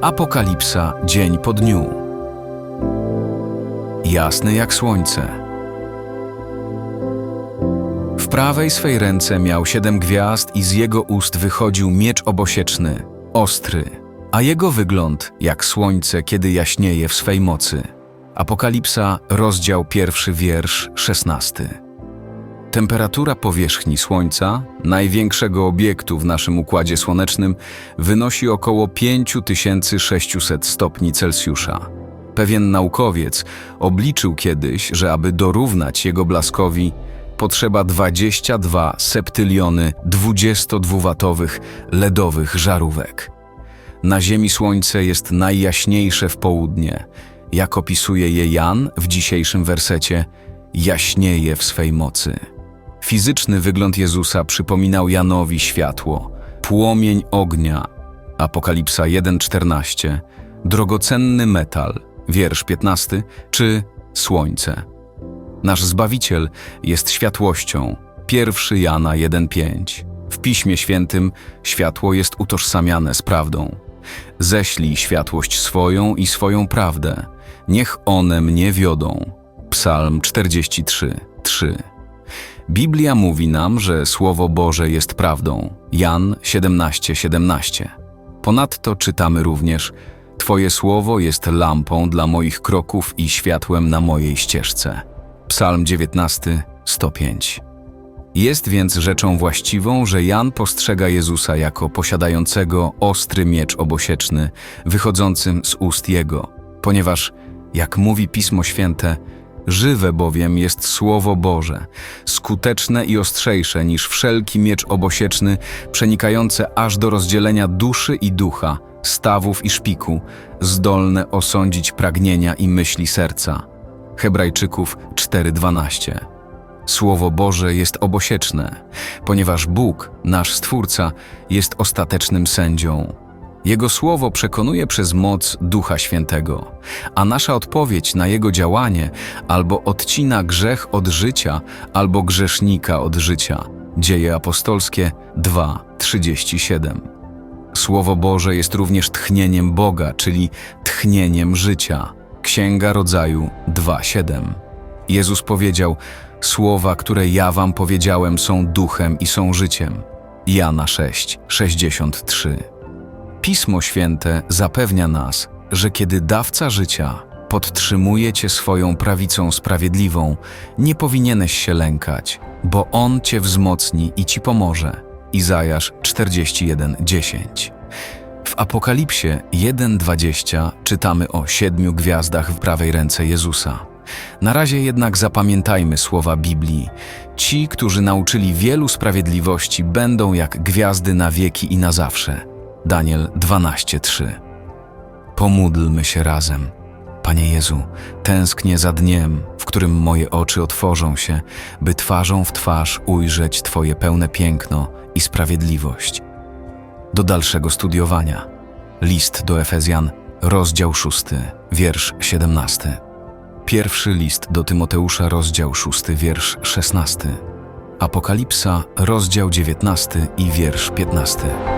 Apokalipsa dzień po dniu. Jasny jak słońce. W prawej swej ręce miał siedem gwiazd i z jego ust wychodził miecz obosieczny, ostry, a jego wygląd jak słońce, kiedy jaśnieje w swej mocy. Apokalipsa, rozdział pierwszy, wiersz szesnasty. Temperatura powierzchni Słońca, największego obiektu w naszym Układzie Słonecznym, wynosi około 5600 stopni Celsjusza. Pewien naukowiec obliczył kiedyś, że aby dorównać jego blaskowi, potrzeba 22 septyliony 22-watowych LEDowych żarówek. Na Ziemi Słońce jest najjaśniejsze w południe. Jak opisuje je Jan w dzisiejszym wersecie, jaśnieje w swej mocy. Fizyczny wygląd Jezusa przypominał Janowi światło, płomień ognia, Apokalipsa 1,14, drogocenny metal, wiersz 15, czy słońce. Nasz Zbawiciel jest światłością, 1 Jana 1,5. W Piśmie Świętym światło jest utożsamiane z prawdą. Ześlij światłość swoją i swoją prawdę, niech one mnie wiodą. Psalm 43, 3. Biblia mówi nam, że Słowo Boże jest prawdą. Jan 17:17. 17. Ponadto czytamy również: Twoje słowo jest lampą dla moich kroków i światłem na mojej ścieżce. Psalm 19, 105. Jest więc rzeczą właściwą, że Jan postrzega Jezusa jako posiadającego ostry miecz obosieczny, wychodzącym z ust Jego, ponieważ, jak mówi Pismo Święte, Żywe bowiem jest Słowo Boże, skuteczne i ostrzejsze niż wszelki miecz obosieczny, przenikające aż do rozdzielenia duszy i ducha, stawów i szpiku, zdolne osądzić pragnienia i myśli serca. Hebrajczyków 4:12. Słowo Boże jest obosieczne, ponieważ Bóg, nasz Stwórca, jest ostatecznym sędzią. Jego słowo przekonuje przez moc Ducha Świętego, a nasza odpowiedź na Jego działanie albo odcina grzech od życia, albo grzesznika od życia. Dzieje apostolskie 2:37. Słowo Boże jest również tchnieniem Boga, czyli tchnieniem życia. Księga Rodzaju 2:7. Jezus powiedział: Słowa, które ja wam powiedziałem, są duchem i są życiem. Jana 6:63. Pismo Święte zapewnia nas, że kiedy dawca życia podtrzymuje cię swoją prawicą sprawiedliwą, nie powinieneś się lękać, bo on cię wzmocni i ci pomoże. Izajasz 41:10. W Apokalipsie 1:20 czytamy o siedmiu gwiazdach w prawej ręce Jezusa. Na razie jednak zapamiętajmy słowa Biblii. Ci, którzy nauczyli wielu sprawiedliwości, będą jak gwiazdy na wieki i na zawsze. Daniel 12:3. Pomódlmy się razem. Panie Jezu, tęsknię za dniem, w którym moje oczy otworzą się, by twarzą w twarz ujrzeć Twoje pełne piękno i sprawiedliwość. Do dalszego studiowania. List do Efezjan, rozdział 6, wiersz 17. Pierwszy list do Tymoteusza, rozdział 6, wiersz 16. Apokalipsa, rozdział 19 i wiersz 15.